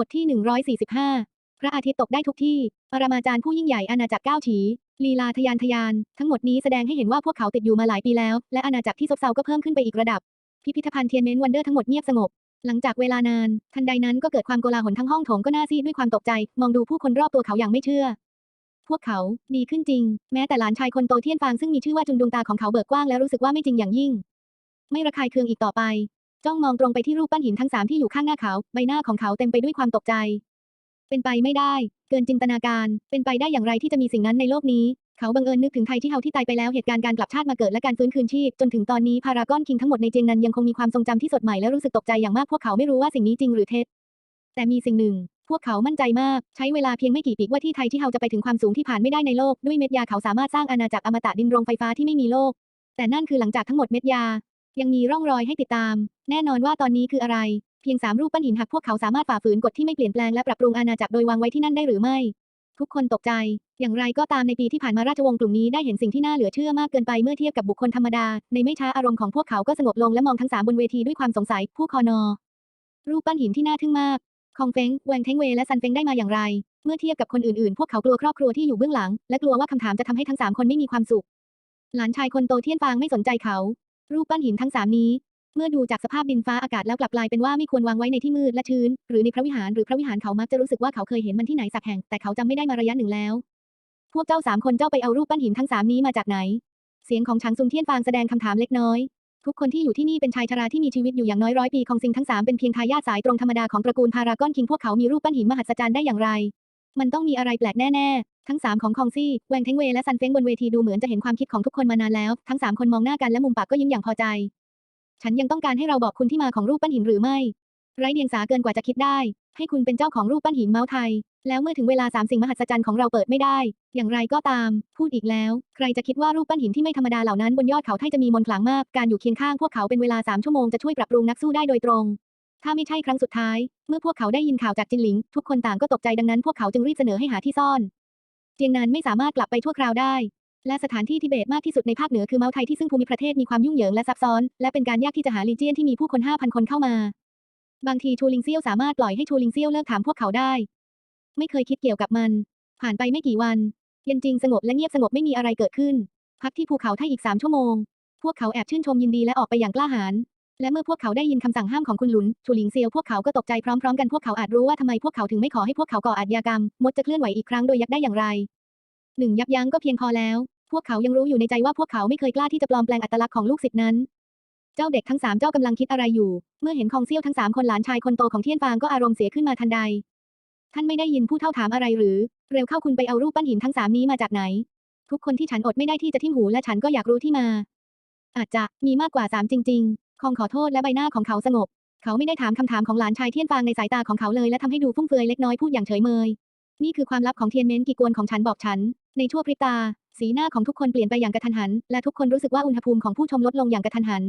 บทที่ 145 พระอาทิตย์ตกได้ทุกที่ ปรมาจารย์ผู้ยิ่งใหญ่อาณาจักรก้าวฉี ลีลาทะยานทะยาน ทั้งหมดนี้แสดงให้เห็นว่าพวกเขาติดอยู่มาหลายปีแล้ว และอาณาจักรที่ซบเซาก็เพิ่มขึ้นไปอีกระดับ พิพิธภัณฑ์เทียนเมนวันเดอร์ทั้งหมดเงียบสงบ หลังจากเวลานาน ทันใดนั้นก็เกิดความโกลาหลทั้งห้องโถงก็น่าซีดด้วยความตกใจ มองดูผู้คนรอบตัวเขาอย่างไม่เชื่อ พวกเขาดีขึ้นจริง แม้แต่หลานชายคนโตเทียนฟางซึ่งมีชื่อว่าจุนดวงตาของเขาเบิกกว้างและรู้สึกว่าไม่จริงอย่างยิ่ง ไม่ระคายเคืองอีกต่อไป จ้องมองตรงไปที่รูปปั้นหินทั้งสามที่อยู่ข้างหน้าเขา ใบหน้าของเขาเต็มไปด้วยความตกใจ เป็นไปไม่ได้ เกินจินตนาการ เป็นไปได้อย่างไรที่จะมีสิ่งนั้นในโลกนี้ เขาบังเอิญนึกถึงไทที่เฮาที่ตายไปแล้วเหตุการณ์การกลับชาติมาเกิดและการฟื้นคืนชีพ จนถึงตอนนี้พารากอนคิงทั้งหมดในเจียงนันยังคงมีความทรงจำที่สดใหม่และรู้สึกตกใจอย่างมากพวกเขาไม่รู้ว่าสิ่งนี้จริงหรือเท็จ แต่มีสิ่งหนึ่ง พวกเขามั่นใจมาก ใช้เวลาเพียงไม่กี่ปีว่าที่ไทที่เฮาจะไปถึงความสูงที่ผ่านไม่ได้ในโลกด้วยเม็ดยาเขาสามารถสร้างอาณาจักรอมตะดินโรงไฟฟ้าที่ไม่มีโลกแต่นั่นคือหลังจากทั้งหมดเม็ดยา ยังมีร่องรอยให้ติดตาม แน่นอนว่าตอนนี้คืออะไร เพียงสามรูปปั้นหินหักพวกเขาสามารถฝ่าฝืนกฎที่ไม่เปลี่ยนแปลงและปรับปรุงอาณาจักรโดยวางไว้ที่นั่นได้หรือไม่ ทุกคนตกใจ อย่างไรก็ตามในปีที่ผ่านมาราชวงศ์กลุ่มนี้ได้เห็นสิ่งที่น่าเหลือเชื่อมากเกินไปเมื่อเทียบกับบุคคลธรรมดา ในไม่ช้าอารมณ์ของพวกเขาก็สงบลงและมองทั้งสามบนเวทีด้วยความสงสัย ผู้คอนอ รูปปั้นหินที่น่าทึ่งมาก คองเฟงแวงเทงเวและซันเฟงได้มาอย่างไร เมื่อเทียบกับคนอื่นๆ พวกเขากลัวครอบครัวที่อยู่เบื้องหลัง และกลัวว่าคำถามจะทำให้ทั้งสามคนไม่มีความสุข หลานชายคนโตเทียนฟางไม่สนใจเขา รูปปั้นหินทั้งสามนี้ เมื่อดูจากสภาพดินฟ้าอากาศแล้วกลับกลายเป็นว่าไม่ควรวางไว้ในที่มืดและชื้น หรือในพระวิหารหรือพระวิหารเขามักจะรู้สึกว่าเขาเคยเห็นมันที่ไหนสักแห่ง แต่เขาจำไม่ได้มาระยะหนึ่งแล้ว พวกเจ้าสามคนเจ้าไปเอารูปปั้นหินทั้งสามนี้มาจากไหน เสียงของชางซุงเทียนฟางแสดงคำถามเล็กน้อย ทุกคนที่อยู่ที่นี่เป็นชายชราที่มีชีวิตอยู่อย่างน้อยร้อยปีของซิงทั้งสามเป็นเพียงทายาทสายตรงธรรมดาของตระกูลพารากอนคิงพวกเขามีรูปปั้นหินมหัศจรรย์ได้อย่างไร มันต้องมีอะไรแปลกแน่ๆ ทั้งสามของคองซี่แวงเทงเวและซันเฟงบนเวทีดูเหมือนจะเห็นความคิดของทุกคนมานานแล้ว ทั้งสามคนมองหน้ากันและมุมปากก็ยิ้มอย่างพอใจ ฉันยังต้องการให้เราบอกคุณที่มาของรูปปั้นหินหรือไม่ ไร้เดียงสาเกินกว่าจะคิดได้ ให้คุณเป็นเจ้าของรูปปั้นหินเมาส์ไทย แล้วเมื่อถึงเวลาสามสิ่งมหัศจรรย์ของเราเปิดไม่ได้ อย่างไรก็ตาม พูดอีกแล้ว ใครจะคิดว่ารูปปั้นหินที่ไม่ธรรมดาเหล่านั้นบนยอดเขาไทยจะมีมนต์ขลังมาก การอยู่เคียงข้างพวกเขาเป็นเวลาสามชั่วโมงจะช่วยปรับปรุงนักสู้ได้โดยตรง ถ้าไม่ใช่ครั้งสุดท้าย เมื่อพวกเขาได้ยินข่าวจากจินหลิง ทุกคนต่างก็ตกใจดังนั้นพวกเขาจึงรีบเสนอให้หาที่ซ่อน เจียงนันไม่สามารถกลับไปชั่วคราวได้ และสถานที่ทิเบตมากที่สุดในภาคเหนือคือเมาไทยที่ซึ่งภูมิประเทศมีความยุ่งเหยิงและซับซ้อน และเป็นการยากที่จะหาลีเจียนที่มีผู้คน5,000คนเข้ามา บางทีชูลิงเซียวสามารถปล่อยให้ชูลิงเซียวเลิกถามพวกเขาได้ ไม่เคยคิดเกี่ยวกับมัน ผ่านไปไม่กี่วัน เย็นจริงสงบและเงียบสงบไม่มีอะไรเกิดขึ้น พักที่ภูเขาไทยอีกสามชั่วโมง พวกเขาแอบชื่นชมยินดีและออกไปอย่างกล้าหาญ และเมื่อพวกเขาได้ยินคำสั่งห้ามของคุณหลุนชูหลิงเซียวพวกเขาก็ตกใจพร้อมๆกันพวกเขาอาจรู้ว่าทำไมพวกเขาถึงไม่ขอให้พวกเขาก่ออาชญากรรมมดจะเคลื่อนไหวอีกครั้งโดยยักได้อย่างไรหนึ่งยับยั้งก็เพียงพอแล้ว พวกเขายังรู้อยู่ในใจว่าพวกเขาไม่เคยกล้าที่จะปลอมแปลงอัตลักษณ์ของลูกศิษย์นั้น เจ้าเด็กทั้งสามเจ้ากำลังคิดอะไรอยู่ เมื่อเห็นคองเซี่ยวทั้งสามคนหลานชายคนโตของเทียนฟางก็อารมณ์เสียขึ้นมาทันใด ท่านไม่ได้ยินผู้เท่าถามอะไรหรือ เร็วเข้าคุณไปเอารูปปั้นหินทั้งสามนี้มาจากไหน ทุกคนที่ฉันอดไม่ได้ที่จะทิ่มหูและฉันก็อยากรู้ที่มา อาจจะมีมากกว่าสามจริง คองขอโทษและใบหน้าของเขาสงบ เขาไม่ได้ถามคำถามของหลานชายเทียนฟางในสายตาของเขาเลยและทำให้ดูฟุ่มเฟือยเล็กน้อยพูดอย่างเฉยเมย นี่คือความลับของเทียนเม้นกีกวนของฉันบอกฉัน ในชั่วพริบตา สีหน้าของทุกคนเปลี่ยนไปอย่างกระทันหัน และทุกคนรู้สึกว่าอุณหภูมิของผู้ชมลดลงอย่างกระทันหัน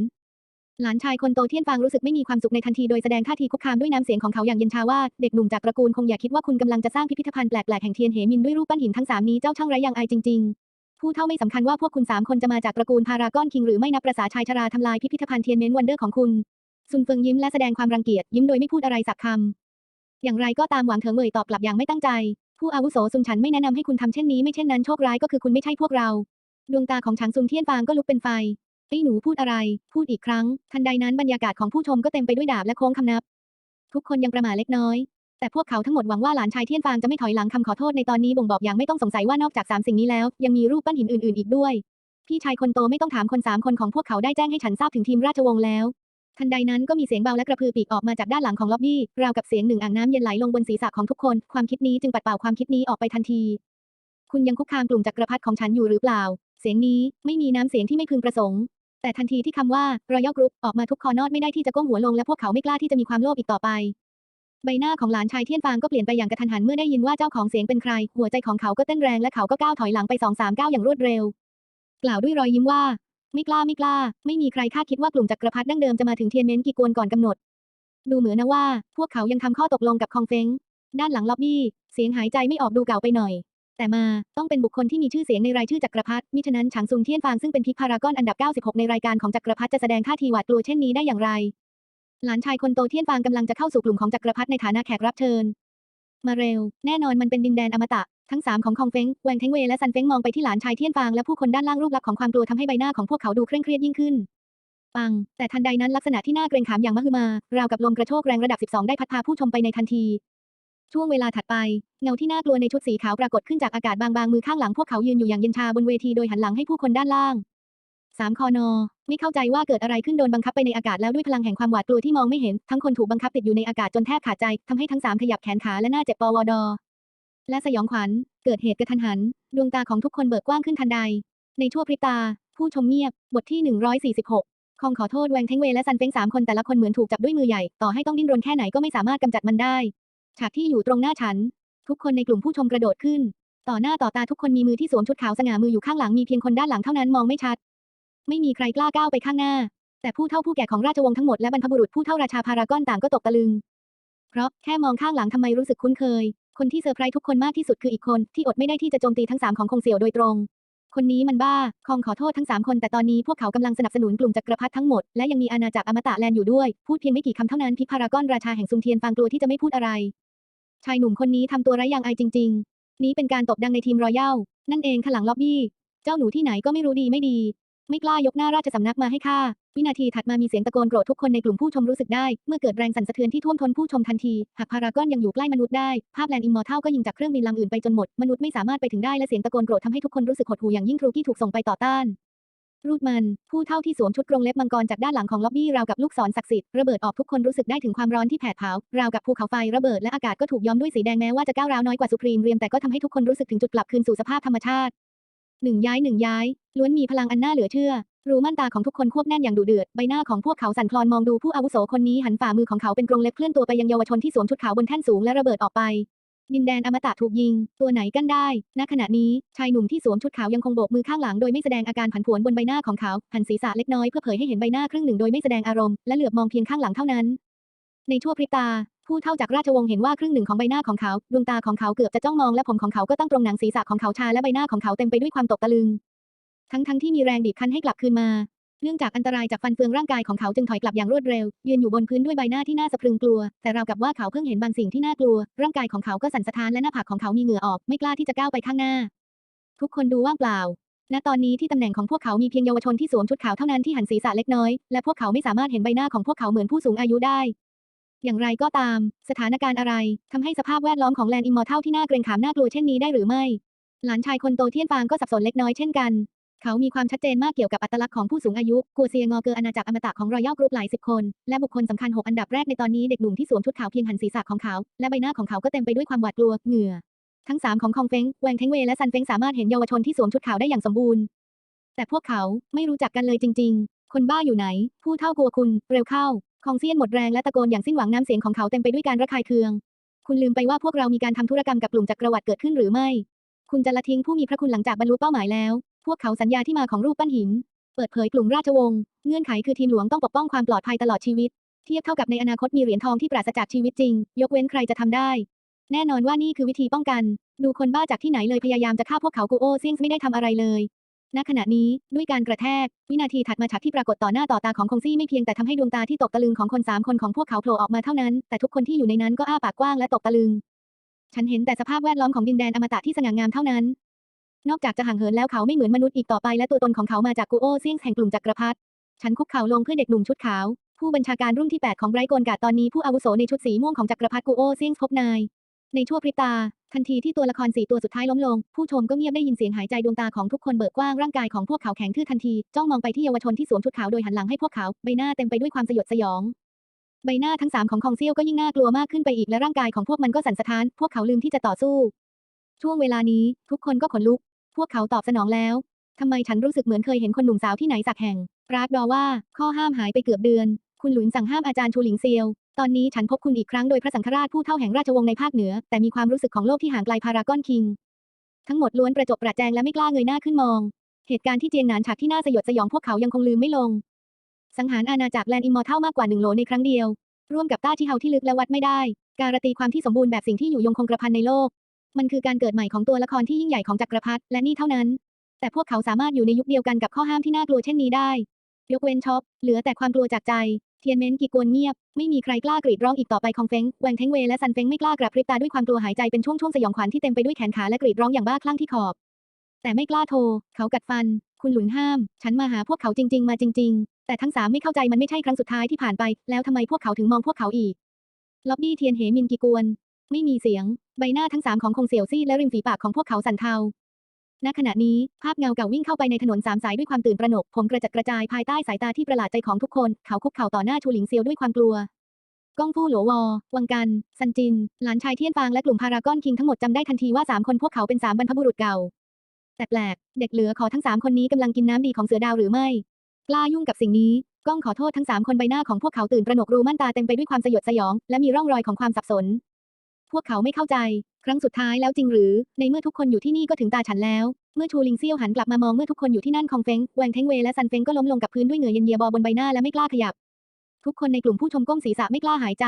หลานชายคนโตเทียนฟางรู้สึกไม่มีความสุขในทันทีโดยแสดงท่าทีคุกคามด้วยน้ำเสียงของเขาอย่างเย็นชาว่าเด็กหนุ่มจากตระกูลคงอย่าคิดว่าคุณกำลังจะสร้างพิพิธภัณฑ์แปลกๆแห่งเทียนเหมินด้วยรูปปั้นหินทั้งสามนี้เจ้าช่างไร้ยังอายจริงๆ ผู้เท่าไม่สำคัญว่าพวกคุณสามคนจะมาจากตระกูลพารากอนคิงหรือไม่นับประสาชายชราทำลายพิพิธภัณฑ์เทียนเมนวันเดอร์ของคุณ ซุนเฟิงยิ้มและแสดงความรังเกียจยิ้มโดยไม่พูดอะไรสักคำ อย่างไรก็ตามหวังเถิงเว่ยตอบกลับอย่างไม่ตั้งใจ ผู้อาวุโสซุนฉันไม่แนะนำให้คุณทำเช่นนี้ไม่เช่นนั้นโชคร้ายก็คือคุณไม่ใช่พวกเรา ดวงตาของฉางซุนเทียนฟางก็ลุกเป็นไฟไอ้หนูพูดอะไร พูดอีกครั้ง ทันใดนั้นบรรยากาศของผู้ชมก็เต็มไปด้วยดาบและโค้งคำนับ ทุกคนยังประหม่าเล็กน้อย แต่พวกเขาทั้งหมดหวังว่าหลานชายเทียนฟางจะไม่ถอยหลังคำขอโทษในตอนนี้บ่งบอกอย่างไม่ต้องสงสัยว่านอกจากสามสิ่งนี้แล้ว ยังมีรูปปั้นหินอื่นๆอีกด้วย พี่ชายคนโตไม่ต้องถามคนสามคนของพวกเขาได้แจ้งให้ฉันทราบถึงทีมราชวงศ์แล้วทันใดนั้นก็มีเสียงเบาและกระพือปีกออกมาจากด้านหลังของล็อบบี้ ราวกับเสียงหนึ่งอ่างน้ำเย็นไหลลงบนศีรษะของทุกคน ความคิดนี้จึงปัดเป่าความคิดนี้ออกไปทันที คุณยังคุกคามกลุ่มจักรพรรดิของฉันอยู่หรือเปล่า เสียงนี้ไม่มีน้ำเสียงที่ไม่พึงประสงค์ แต่ทันทีที่คำว่า Royal Group ออกมาทุกคอนอดไม่ได้ที่จะก้มหัวลงและพวกเขาไม่กล้าที่จะมีความโลภอีกต่อไป ใบหน้าของหลานชายเทียนฟางก็เปลี่ยนไปอย่างกระทันหันเมื่อได้ยินว่าเจ้าของเสียงเป็นใคร หัวใจของเขาก็เต้นแรงและเขาก็ก้าวถอยหลังไปสองสามก้าวอย่างรวดเร็ว กล่าวด้วยรอยยิ้มว่า ไม่กล้าไม่กล้า ไม่มีใครคาดคิดว่ากลุ่มจักรพรรดิดั้งเดิมจะมาถึงเทียนเม้นกีกวนก่อนกำหนด ดูเหมือนนะว่า พวกเขายังทำข้อตกลงกับคองเฟงด้านหลังล็อบบี้ เสียงหายใจไม่ออกดูเก่าไปหน่อย แต่มาต้องเป็นบุคคลที่มีชื่อเสียงในรายชื่อจักรพรรดิมิฉะนั้นฉางซุงเทียนฟางซึ่งเป็นพิกพารากอนอันดับ 96 ในรายการของจักรพรรดิจะแสดงท่าทีหวาดกลัวเช่นนี้ได้อย่างไร หลานชายคนโตเทียนฟางกำลังจะเข้าสู่กลุ่มของจักรพรรดิในฐานะแขกรับเชิญ มาเร็ว แน่นอนมันเป็นดินแดนอมตะ ทั้งสามของคองเฟ้งแวงเทงเวและซันเฟ้งมองไปที่หลานชายเทียนฟางและผู้คนด้านล่างรูปลักษณ์ของความกลัวทำให้ใบหน้าของพวกเขาดูเคร่งเครียดยิ่งขึ้นปัง แต่ทันใดนั้นลักษณะที่น่าเกรงขามอย่างมหึมาราวกับลมกระโชกแรงระดับ 12 ได้พัดพาผู้ชมไปในทันที ช่วงเวลาถัดไป เงาที่น่ากลัวในชุดสีขาวปรากฏขึ้นจากอากาศบางๆมือข้างหลังพวกเขายืนอยู่อย่างเย็นชาบนเวทีโดยหันหลังให้ผู้คนด้านล่าง สามคอนอไม่เข้าใจว่าเกิดอะไรขึ้นโดนบังคับไปในอากาศแล้วด้วยพลังแห่งความหวาดกลัวที่มองไม่เห็น ทั้งคนถูกบังคับติดอยู่ในอากาศจนแทบขาดใจทำให้ทั้งสามขยับแขนขาและหน้าเจ็บปวด และสยองขวัญ เกิดเหตุกระทันหัน ดวงตาของทุกคนเบิกกว้างขึ้นทันใด ในชั่วพริบตา ผู้ชมเงียบ บทที่ 146คองขอโทษแวงเทงเวและซันเฟ้งสามคนแต่ละคนเหมือนถูกจับด้วยมือใหญ่ ต่อให้ต้องดิ้นรนแค่ไหนก็ไม่สามารถกำจัดมันได้ ฉากที่อยู่ตรงหน้าฉัน ทุกคนในกลุ่มผู้ชมกระโดดขึ้น ต่อหน้าต่อตาทุกคนมีมือที่สวมชุดขาวสง่ามืออยู่ข้างหลังมีเพียงคนด้านหลังเท่านั้นมองไม่ชัด ไม่มีใครกล้าก้าวไปข้างหน้า แต่ผู้เฒ่าผู้แก่ของราชวงศ์ทั้งหมดและบรรพบุรุษผู้เฒ่าราชาพารากอนต่างก็ตกตะลึง เพราะแค่มองข้างหลังทำไมรู้สึกคุ้นเคย คนที่เซอร์ไพรส์ทุกคนมากที่สุดคืออีกคนที่อดไม่ได้ที่จะโจมตีทั้งสามของคงเสี่ยวโดยตรง คนนี้มันบ้า คองขอโทษทั้งสามคนแต่ตอนนี้พวกเขากำลังสนับสนุนกลุ่มจักรพรรดิทั้งหมดและยังมีอาณาจักรอมตะแลนด์อยู่ด้วย พูดเพียงไม่กี่คำเท่านั้นพิพารากอนราชาแห่งซุนเทียนฟางกลัวที่จะไม่พูดอะไร ชายหนุ่มคนนี้ทำตัวไร้ยางอายจริง ๆ นี้เป็นการตบดังในทีมรอยัลนั่นเองขลังล็อบบี้ เจ้าหนูที่ไหนก็ไม่รู้ดีไม่ดี ไม่กล้ายกหน้าราชสำนักมาให้ข้า วินาทีถัดมามีเสียงตะโกนโกรธทุกคนในกลุ่มผู้ชมรู้สึกได้ เมื่อเกิดแรงสั่นสะเทือนที่ท่วมท้นผู้ชมทันที หากพารากอนยังอยู่ใกล้มนุษย์ได้ ภาพแลนด์อิมมอร์ทัลก็ยิงจากเครื่องบินลำอื่นไปจนหมด มนุษย์ไม่สามารถไปถึงได้และเสียงตะโกนโกรธทำให้ทุกคนรู้สึกหดหู่อย่างยิ่งครูที่ถูกส่งไปต่อต้านรูดมัน ผู้เท่าที่สวมชุดกรงเล็บมังกรจากด้านหลังของล็อบบี้ราวกับลูกศรศักดิ์สิทธิ์ระเบิดออกทุกคนรู้สึกได้ถึงความร้อนที่แผดเผาราวกับภูเขาไฟระเบิดและอากาศก็ถูกย้อมด้วยสีแดงแม้ว่าจะก้าวร้าวน้อยกว่าสุพรีมเรียมแต่ก็ทำให้ทุกคนรู้สึกถึงจุดกลับคืนสู่สภาพธรรมชาติ หนึ่งย้ายหนึ่งย้าย ล้วนมีพลังอันน่าเหลือเชื่อ รู้มั่นตาของทุกคนควบแน่นอย่างดุเดือด ใบหน้าของพวกเขาสั่นคลอนมองดูผู้อาวุโสคนนี้หันฝ่ามือของเขาเป็นกรงเล็บเคลื่อนตัวไปยังเยาวชนที่สวมชุดขาวบนแท่นสูงและระเบิดออกไป ดินแดนอมตะถูกยิง ตัวไหนกันได้ ณ ขณะนี้ชายหนุ่มที่สวมชุดขาวยังคงโบกมือข้างหลังโดยไม่แสดงอาการผันผวนบนใบหน้าของเขา หันศีรษะเล็กน้อยเพื่อเผยให้เห็นใบหน้าครึ่งหนึ่งโดยไม่แสดงอารมณ์และเหลือบมองเพียงข้างหลังเท่านั้น ในชั่วพริบตา ผู้เท่าจากราชวงศ์เห็นว่าครึ่งหนึ่งของใบหน้าของเขา ดวงตาของเขาเกือบจะจ้องมองและผมของเขาก็ตั้งตรงหนังศีรษะของเขาชาและใบหน้าของเขาเต็มไปด้วยความตกตะลึง ทั้งทั้งที่มีแรงบีบคั้นให้กลับคืนมา เนื่องจากอันตรายจากฟันเฟืองร่างกายของเขาจึงถอยกลับอย่างรวดเร็ว ยืนอยู่บนพื้นด้วยใบหน้าที่น่าสะพรึงกลัว แต่ราวกับว่าเขาเพิ่งเห็นบางสิ่งที่น่ากลัว ร่างกายของเขาก็สั่นสะท้านและหน้าผากของเขามีเหงื่อออก ไม่กล้าที่จะก้าวไปข้างหน้า ทุกคนดูว่างเปล่าณตอนนี้ที่ตำแหน่งของพวกเขามีเพียงเยาวชนที่สวมชุดขาวเท่านั้นที่หันศีรษะเล็กน้อย และพวกเขาไม่สามารถเห็นใบหน้าของพวกเขาเหมือนผู้สูงอายุได้ อย่างไรก็ตาม สถานการณ์อะไรทำให้สภาพแวดล้อมของแลนด์อิมมอร์เทลที่น่าเกรงขามน่ากลัวเช่นนี้ได้หรือไม่ หลานชายคนโตเทียนฟางก็สับสนเล็กน้อยเช่นกัน เขามีความชัดเจนมากเกี่ยวกับอัตลักษณ์ของผู้สูงอายุกัวเซียงอเกออาณาจักรอมตะของรอยัลกรุ๊ปหลายสิบคน และบุคคลสำคัญ 6 อันดับแรกในตอนนี้เด็กหนุ่มที่สวมชุดขาวเพียงหันศีรษะของเขา และใบหน้าของเขาก็เต็มไปด้วยความหวาดกลัวเหงื่อ ทั้งสามของคองเฟงแวงเทงเวย์และซันเฟงสามารถเห็นเยาวชนที่สวมชุดขาวได้อย่างสมบูรณ์แต่พวกเขาไม่รู้จักกันเลยจริง ๆ คนบ้าอยู่ไหน ผู้เท่ากลัวคุณ เร็วเข้า คองเซียนหมดแรงและตะโกนอย่างสิ้นหวังน้ำเสียงของเขาเต็มไปด้วยการระคายเคือง คุณลืมไปว่าพวกเรามีการทำธุรกรรมกับกลุ่มจักรวรรดิเกิดขึ้นหรือไม่ คุณจะละทิ้งผู้มีพระคุณหลังจากบรรลุเป้าหมายแล้ว พวกเขาสัญญาที่มาของรูปปั้นหิน เปิดเผยกลุ่มราชวงศ์ เงื่อนไขคือทีมหลวงต้องปกป้องความปลอดภัยตลอดชีวิต เทียบเท่ากับในอนาคตมีเหรียญทองที่ปราศจากชีวิตจริง ยกเว้นใครจะทำได้ แน่นอนว่านี่คือวิธีป้องกัน ดูคนบ้าจากที่ไหนเลยพยายามจะฆ่าพวกเขากูโอเซียงไม่ได้ทำอะไรเลย ณขณะนี้ด้วยการกระแทก วินาทีถัดมาฉากที่ปรากฏต่อหน้าต่อตาของคงซี่ไม่เพียงแต่ทำให้ดวงตาที่ตกตะลึงของคนสามคนของพวกเขาโผล่ออกมาเท่านั้น แต่ทุกคนที่อยู่ในนั้นก็อ้าปากกว้างและตกตะลึง ฉันเห็นแต่สภาพแวดล้อมของดินแดนอมตะที่สง่างามเท่านั้น นอกจากจะห่างเหินแล้วเขาไม่เหมือนมนุษย์อีกต่อไปและตัวตนของเขามาจากกูโอเซียงแห่งกลุ่มจักรพรรดิฉันคุกเข่าลงเพื่อเด็กหนุ่มชุดขาว ผู้บัญชาการรุ่นที่ 8 ของไบรโกนการ์ดตอนนี้ผู้อาวุโสในชุดสีม่วงของจักรพรรดิกูโอเซียงพบนาย ในชั่วพริบตา ทันทีที่ตัวละครสี่ตัวสุดท้ายล้มลง ผู้ชมก็เงียบได้ยินเสียงหายใจดวงตาของทุกคนเบิกกว้างร่างกายของพวกเขาแข็งทื่อทันทีจ้องมองไปที่เยาวชนที่สวมชุดขาวโดยหันหลังให้พวกเขาใบหน้าเต็มไปด้วยความสยดสยอง ใบหน้าทั้งสามของคองเซียวก็ยิ่งน่ากลัวมากขึ้นไปอีกและร่างกายของพวกมันก็สั่นสะท้าน พวกเขาลืมที่จะต่อสู้ ช่วงเวลานี้ ทุกคนก็ขนลุก พวกเขาตอบสนองแล้วทำไมฉันรู้สึกเหมือนเคยเห็นคนหนุ่มสาวที่ไหนสักแห่งรากดอว่า ข้อห้ามหายไปเกือบเดือน คุณหลุนสั่งห้ามอาจารย์ชูหลิงเซียว ตอนนี้ฉันพบคุณอีกครั้งโดยพระสังฆราชผู้เท่าแห่งราชวงศ์ในภาคเหนือ แต่มีความรู้สึกของโลกที่ห่างไกลพารากอนคิง ทั้งหมดล้วนประจบประแจงและไม่กล้าเงยหน้าขึ้นมอง เหตุการณ์ที่เจียงหนานฉากที่น่าสยดสยองพวกเขายังคงลืมไม่ลง สังหารอาณาจักรแลนด์อิมมอร์ทัลมากกว่าหนึ่งโหลในครั้งเดียว ร่วมกับต้าที่เฮาที่ลึกและวัดไม่ได้ การันตีความที่สมบูรณ์แบบสิ่งที่อยู่ยงคงกระพันในโลก มันคือการเกิดใหม่ของตัวละครที่ยิ่งใหญ่ของจักรพรรดิและนี่เท่านั้น แต่พวกเขาสามารถอยู่ในยุคเดียวกันกับข้อห้ามที่น่ากลัวเช่นนี้ได้ ยกเว้นช็อปเหลือแต่ความกลัวจากใจ เทียนเม้นกีกวนเงียบ ไม่มีใครกล้ากรีดร้องอีกต่อไปคองเฟงแหวงเทงเวและซันเฟงไม่กล้ากระพริบตาด้วยความกลัวหายใจเป็นช่วงๆสยองขวัญที่เต็มไปด้วยแขนขาและกรีดร้องอย่างบ้าคลั่งที่ขอบ แต่ไม่กล้าโทร เขากัดฟัน คุณหลุนห้าม ฉันมาหาพวกเขาจริง ๆ มาจริง ๆ แต่ทั้งสามไม่เข้าใจมันไม่ใช่ครั้งสุดท้ายที่ผ่านไป แล้วทำไมพวกเขาถึงมองพวกเขาอีก ล็อบบี้เทียนเหมินกีกวน ไม่มีเสียง ใบหน้าทั้งสามของคงเสี่ยวซี่และริมฝีปากของพวกเขาสั่นเทา ณขณะนี้ ภาพเงาเก่าวิ่งเข้าไปในถนนสามสายด้วยความตื่นตระหนก ผมกระจัดกระจายภายใต้สายตาที่ประหลาดใจของทุกคน เขาคุกเข่าต่อหน้าชูหลิงเซียวด้วยความกลัวก้องฟู่หลัววอ วังกัน ซันจิน หลานชายเทียนฟางและกลุ่มพารากอนคิงทั้งหมดจำได้ทันทีว่าสามคนพวกเขาเป็นสามบรรพบุรุษเก่า แต่แปลก เด็กเหลือขอทั้งสามคนนี้กำลังกินน้ำดีของเสือดาวหรือไม่ กล้ายุ่งกับสิ่งนี้ก้องขอโทษทั้งสามคนใบหน้าของพวกเขาตื่นตระหนกรูม่านตาเต็มไปด้วยความสยดสยอง และมีร่องรอยของความสับสน พวกเขาไม่เข้าใจ ครั้งสุดท้ายแล้วจริงหรือ ในเมื่อทุกคนอยู่ที่นี่ก็ถึงตาฉันแล้ว เมื่อชูลิงเซี่ยวหันกลับมามองเมื่อทุกคนอยู่ที่นั่นคองเฟงแวงเทงเวและซันเฟงก็ล้มลงกับพื้นด้วยเหงื่อเย็นเยียบอบนใบหน้าและไม่กล้าขยับ ทุกคนในกลุ่มผู้ชมก้มศีรษะไม่กล้าหายใจ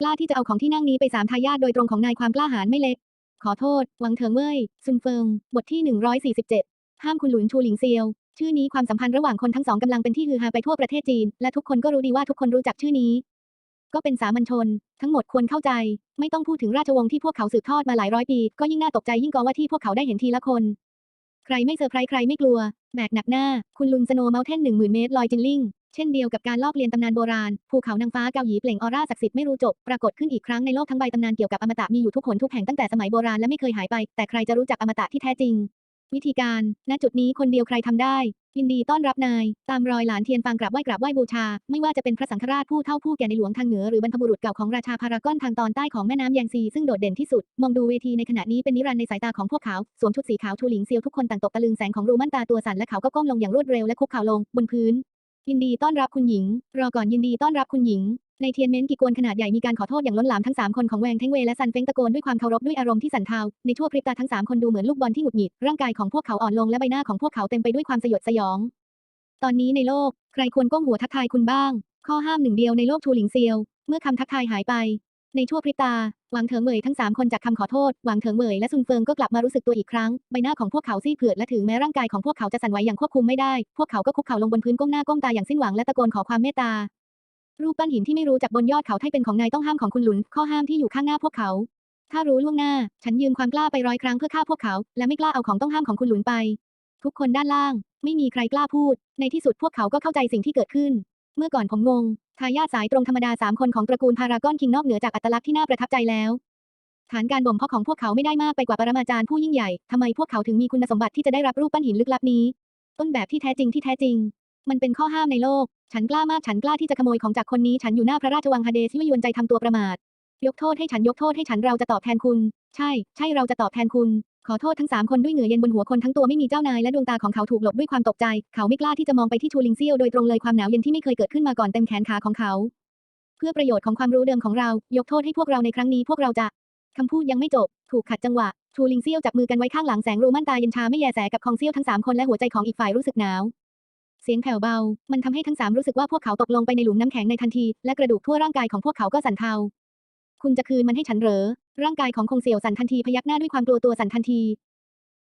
กล้าที่จะเอาของที่นั่งนี้ไปสามทายาทโดยตรงของนายความกล้าหาญไม่เล็ก ขอโทษ หวังเถิงเว่ยซุนเฟิง บทที่ 147 ห้ามคุณหลุนชูหลิงเซียว ชื่อนี้ความสัมพันธ์ระหว่างคนทั้งสองกำลังเป็นที่ฮือฮาไปทั่วประเทศจีน และทุกคนก็รู้ดีว่าทุกคนรู้จักชื่อนี้ ก็เป็นสามัญชน ทั้งหมดควรเข้าใจ ไม่ต้องพูดถึงราชวงศ์ที่พวกเขาสืบทอดมาหลายร้อยปี ก็ยิ่งน่าตกใจยิ่งกว่าว่าที่พวกเขาได้เห็นทีละคน ใครไม่เซอร์ไพรส์ใครไม่กลัว แบกหนักหน้า คุณลุนสโนว์เมลเทนหนึ่งหมื่นเมตรลอยจินลิงเช่นเดียวกับการลอบเลียนตำนานโบราณ ภูเขานางฟ้าเกาหยีเปล่งออร่าศักดิ์สิทธิ์ไม่รู้จบ ปรากฏขึ้นอีกครั้งในโลกทั้งใบตำนานเกี่ยวกับอมตะมีอยู่ทุกหนทุกแห่งตั้งแต่สมัยโบราณและไม่เคยหายไป แต่ใครจะรู้จักอมตะที่แท้จริง วิธีการ ณ จุดนี้คนเดียวใครทำได้ ยินดีต้อนรับนาย ตามรอยหลานเทียนฟางกราบไหว้กราบไหว้บูชา ไม่ว่าจะเป็นพระสังฆราชผู้เฒ่าผู้แก่ในหลวงทางเหนือหรือบรรพบุรุษเก่าของราชาพารากอนทางตอนใต้ของแม่น้ำแยงซีซึ่งโดดเด่นที่สุด มองดูเวทีในขณะนี้เป็นนิรันดร์ในสายตาของพวกเขาสวมชุดสีขาวชูหลิงเซียวทุกคนต่างตกตะลึงแสงของรูมั่นตาตัวสั่นและเขาก็ก้มลงอย่างรวดเร็วและคุกเข่าลงบนพื้นยินดีต้อนรับคุณหญิง รอก่อนยินดีต้อนรับคุณหญิง ในเทียนเม้นกีกวนขนาดใหญ่มีการขอโทษอย่างล้นหลามทั้งสามคนของแวงเทงเวและซันเฟงตะโกนด้วยความเคารพด้วยอารมณ์ที่สั่นเทาในชั่วพริบตาทั้งสามคนดูเหมือนลูกบอลที่หงุดหงิดร่างกายของพวกเขาอ่อนลงและใบหน้าของพวกเขาเต็มไปด้วยความสยดสยอง ตอนนี้ในโลกใครควรก้มหัวทักทายคุณบ้าง ข้อห้ามหนึ่งเดียวในโลกชูหลิงเซียว เมื่อคำทักทายหายไปในชั่วพริบตา หวังเถิงเหมยทั้งสามคนจากคำขอโทษ หวังเถิงเหมยและซุนเฟิงก็กลับมารู้สึกตัวอีกครั้ง ใบหน้าของพวกเขาซีดเผือดและถึงแม้ร่างกายของพวกเขาจะสั่นไหวอย่างควบคุมไม่ได้ พวกเขาก็คุกเข่าลงบนพื้นก้มหน้าก้มตาอย่างสิ้นหวังและตะโกนขอความเมตตา รูปปั้นหินที่ไม่รู้จักบนยอดเขาไทเป็นของนายต้องห้ามของคุณหลุน ข้อห้ามที่อยู่ข้างหน้าพวกเขา ถ้ารู้ล่วงหน้า ฉันยืมความกล้าไปร้อยครั้งเพื่อฆ่าพวกเขา และไม่กล้าเอาของต้องห้ามของคุณหลุนไป ทุกคนด้านล่าง ไม่มีใครกล้าพูด ในที่สุดพวกเขาก็เข้าใจสิ่งที่เกิดขึ้น เมื่อก่อนผมงง ทายาทสายตรงธรรมดาสามคนของตระกูลพารากอนคิงนอกเหนือจากอัตลักษณ์ที่น่าประทับใจแล้วฐานการบ่มเพาะของพวกเขาไม่ได้มากไปกว่าปรมาจารย์ผู้ยิ่งใหญ่ ทำไมพวกเขาถึงมีคุณสมบัติที่จะได้รับรูปปั้นหินลึกลับนี้ ต้นแบบที่แท้จริงที่แท้จริง มันเป็นข้อห้ามในโลก ฉันกล้ามากฉันกล้าที่จะขโมยของจากคนนี้ฉันอยู่หน้าพระราชวังฮาเดสที่ยวนใจทำตัวประมาท ยกโทษให้ฉันยกโทษให้ฉันเราจะตอบแทนคุณ ใช่ ใช่เราจะตอบแทนคุณ ขอโทษทั้งสามคนด้วยเหงื่อเย็นบนหัวคนทั้งตัวไม่มีเจ้านายและดวงตาของเขาถูกหลบด้วยความตกใจ เขาไม่กล้าที่จะมองไปที่ชูลิงเซียวโดยตรงเลยความหนาวเย็นที่ไม่เคยเกิดขึ้นมาก่อนเต็มแขนขาของเขา เพื่อประโยชน์ของความรู้เดิมของเรา ยกโทษให้พวกเราในครั้งนี้พวกเราจะคำพูดยังไม่จบ ถูกขัดจังหวะ ชูลิงเซียวจับมือกันไว้ข้างหลังแสงรูม่านตาเย็นชาไม่แยแสกับคองเซียวทั้งสามคนและหัวใจของอีกฝ่ายรู้สึกหนาว เสียงแผ่วเบา มันทำให้ทั้งสามรู้สึกว่าพวกเขาตกลงไปในหลุมน้ำแข็งในทันที และกระดูกทั่วร่างกายของพวกเขาก็สั่นเทา คุณจะคืนมันให้ฉันเหรอ ร่างกายของคงเสี่ยวสั่นทันทีพยักหน้าด้วยความกลัวตัวสั่นทันที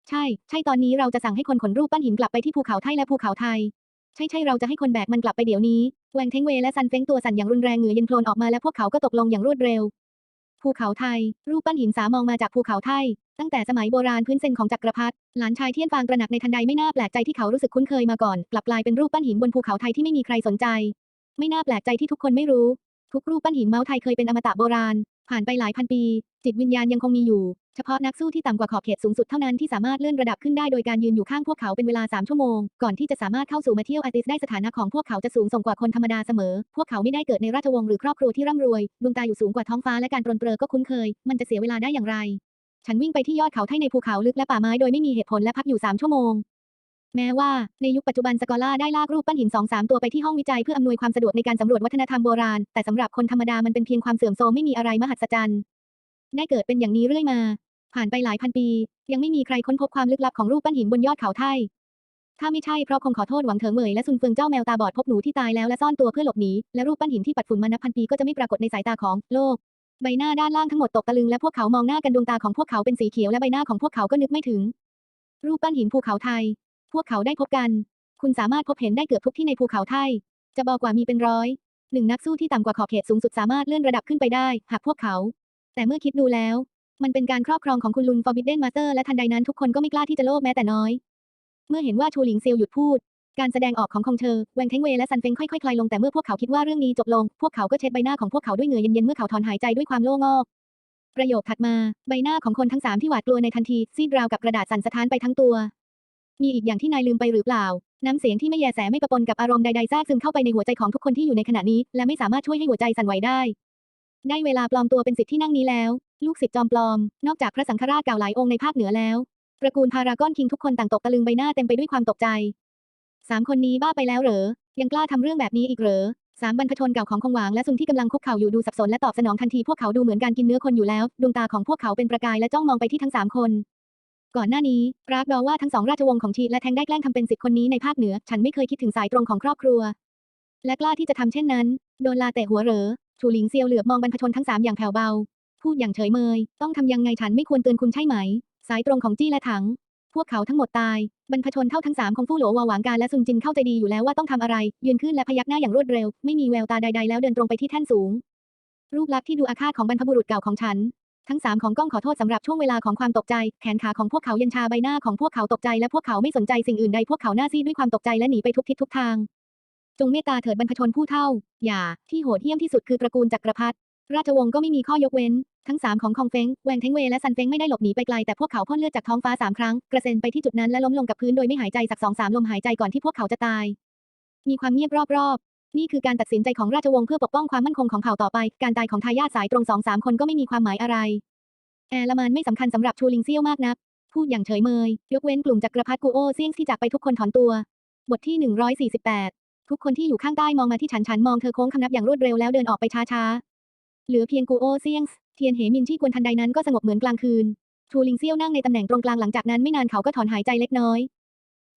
ใช่ ใช่ตอนนี้เราจะสั่งให้คนขนรูปปั้นหินกลับไปที่ภูเขาไทยและภูเขาไทยใช่ใช่เราจะให้คนแบกมันกลับไปเดี๋ยวนี้แวงเทงเวและซันเฟ้งตัวสั่นอย่างรุนแรงเหงื่อเย็นโคลนออกมาและพวกเขาก็ตกลงอย่างรวดเร็ว ภูเขาไทย รูปปั้นหินสามองมาจากภูเขาไทย ตั้งแต่สมัยโบราณพื้นเซนของจักรพรรดิหลานชายเทียนฟางตระหนักในทันใดไม่น่าแปลกใจที่เขารู้สึกคุ้นเคยมาก่อน กลับกลายเป็นรูปปั้นหินบนภูเขาไทยที่ไม่มีใครสนใจ ไม่น่าแปลกใจที่ทุกคนไม่รู้ ทุกรูปปั้นหินเมาส์ไทยเคยเป็นอมตะโบราณ ผ่านไปหลายพันปี จิตวิญญาณยังคงมีอยู่ เฉพาะนักสู้ที่ต่ำกว่าขอบเขตสูงสุดเท่านั้นที่สามารถเลื่อนระดับขึ้นได้โดยการยืนอยู่ข้างพวกเขาเป็นเวลา 3 ชั่วโมง ก่อนที่จะสามารถเข้าสู่มาเที่ยวอาติสได้สถานะของพวกเขาจะสูงส่งกว่าคนธรรมดาเสมอ พวกเขาไม่ได้เกิดในราชวงศ์หรือครอบครัวที่ร่ำรวย ดวงตาอยู่สูงกว่าท้องฟ้าและการปรนเปรอก็คุ้นเคย มันจะเสียเวลาได้อย่างไร ฉันวิ่งไปที่ยอดเขาไทในภูเขาลึกและป่าไม้โดยไม่มีเหตุผลและพักอยู่3ชั่วโมง แม้ว่า ในยุคปัจจุบันสกอล่าได้ลากรูปปั้นหินสองสามตัวไปที่ห้องวิจัยเพื่ออำนวยความสะดวกในการสำรวจวัฒนธรรมโบราณ แต่สำหรับคนธรรมดามันเป็นเพียงความเสื่อมโทรมไม่มีอะไรมหัศจรรย์ ได้เกิดเป็นอย่างนี้เรื่อยมา ผ่านไปหลายพันปี ยังไม่มีใครค้นพบความลึกลับของรูปปั้นหินบนยอดเขาไทถ้าไม่ใช่เพราะคงขอโทษหวังเถิงเหมยและซุนเฟิงเจ้าแมวตาบอดพบหนูที่ตายแล้วและซ่อนตัวเพื่อหลบหนีและรูปปั้นหินที่ปัดฝุ่นมานับพันปีก็จะไม่ปรากฏในสายตาของโลกใบหน้าด้านล่างทั้งหมดตกตะลึงและพวกเขามองหน้ากันดวงตาของพวกเขาเป็นสีเขียวและใบหน้าของพวกเขาก็นึกไม่ถึง รูปปั้นหินภูเขาไทย พวกเขาได้พบกัน คุณสามารถพบเห็นได้เกือบทุกที่ในภูเขาไทย จะบอกว่ามีเป็นร้อยหนึ่งนักสู้ที่ต่ำกว่าขอบเขตสูงสุดสามารถเลื่อนระดับขึ้นไปได้ หากพวกเขา แต่เมื่อคิดดูแล้ว มันเป็นการครอบครองของคุณลุน Forbidden Master และทันใดนั้นทุกคนก็ไม่กล้าที่จะโลภแม้แต่น้อย เมื่อเห็นว่าชูหลิงเซียวหยุดพูด การแสดงออกของคงเชอแวงเทงเวย์และซันเฟงค่อยๆคลายลงแต่เมื่อพวกเขาคิดว่าเรื่องนี้จบลง พวกเขาก็เช็ดใบหน้าของพวกเขาด้วยเหงื่อเย็นๆเมื่อเขาถอนหายใจด้วยความโล่งอกประโยคถัดมาใบหน้าของคนทั้งสามที่หวาดกลัวในทันทีซีดราวกับกระดาษสั่นสะท้านไปทั้งตัว มีอีกอย่างที่นายลืมไปหรือเปล่า น้ำเสียงที่ไม่แยแสไม่ประปนกับอารมณ์ใดๆแทรกซึมเข้าไปในหัวใจของทุกคนที่อยู่ในขณะนี้ และไม่สามารถช่วยให้หัวใจสั่นไหวได้ ได้เวลาปลอมตัวเป็นสิทธิ์ที่นั่งนี้แล้ว ลูกศิษย์จอมปลอม นอกจากพระสังฆราชเก่าหลายองค์ในภาคเหนือแล้วตระกูลพารากอนคิงทุกคนต่างตกตะลึงใบหน้าเต็มไปด้วยความตกใจสามคนนี้บ้าไปแล้วเหรอ ยังกล้าทำเรื่องแบบนี้อีกเหรอสามบรรพชนเก่าของคงหวางและซุนที่กำลังคุกเข่าอยู่ดูสับสนและตอบสนองทันทีพวกเขาดูเหมือนการกินเนื้อคนอยู่แล้ว ดวงตาของพวกเขาเป็นประกายและจ้องมองไปที่ทั้งสามคน ก่อนหน้านี้ปรากดอว่าทั้งสองราชวงศ์ของชีและแทงได้แกล้งทำเป็นสิทธิ์คนนี้ในภาคเหนือ ฉันไม่เคยคิดถึงสายตรงของครอบครัว และกล้าที่จะทำเช่นนั้น โดนลาเตะหัวเหรอชูหลิงเซียวเหลือบมองบรรพชนทั้งสามอย่างแผ่วเบา พูดอย่างเฉยเมย ต้องทำยังไงฉันไม่ควรเตือนคุณใช่ไหม สายตรงของจี้และถัง พวกเขาทั้งหมดตาย บรรพชนเท่าทั้งสามคงฟู่หลวาหวางการและซุนจินเข้าใจดีอยู่แล้วว่าต้องทำอะไร ยืนขึ้นและพยักหน้าอย่างรวดเร็ว ไม่มีแววตาใด ๆ แล้วเดินตรงไปที่แท่นสูง รูปลักษณ์ที่ดูอาฆาตของบรรพบุรุษเก่าของฉัน ทั้งสามของก้องขอโทษสำหรับช่วงเวลาของความตกใจ แขนขาของพวกเขาเย็นชาใบหน้าของพวกเขาตกใจและพวกเขาไม่สนใจสิ่งอื่นใดพวกเขาหน้าซีดด้วยความตกใจและหนีไปทุกทิศทุกทาง จงเมตตาเถิดบรรพชนผู้เฒ่า อย่า ที่โหดเหี้ยมที่สุดคือตระกูลจักรพรรดิราชวงศ์ก็ไม่มีข้อยกเว้น ทั้งสามของคองเฟงแวงเทงเวและซันเฟงไม่ได้หลบหนีไปไกลแต่พวกเขาพ่นเลือดจากท้องฟ้าสามครั้งกระเซ็นไปที่จุดนั้นและล้มลงกับพื้นโดยไม่หายใจสักสองสามลมหายใจก่อนที่พวกเขาจะตาย มีความเงียบรอบๆ นี่คือการตัดสินใจของราชวงศ์เพื่อปกป้องความมั่นคงของเผ่าต่อไป การตายของทายาทสายตรงสองสามคนก็ไม่มีความหมายอะไร แอลมันไม่สำคัญสำหรับชูลิงเซี่ยวมากนัก พูดอย่างเฉยเมย ยกเว้นกลุ่มจักรพรรดิกูโอเซียงที่จากไปทุกคนถอนตัว บทที่ 148 ทุกคนที่อยู่ข้างใต้มองมาที่ฉันฉันมองเธอโค้งคำนับอย่างรวดเร็วแล้วเดินออกไปช้าๆ เหลือเพียงกูโอเซียงเทียนเหมินที่กวนทันใดนั้นก็สงบเหมือนกลางคืนชูลิงเซี่ยวนั่งในตำแหน่งตรงกลางหลังจากนั้นไม่นานเขาก็ถอนหายใจเล็กน้อย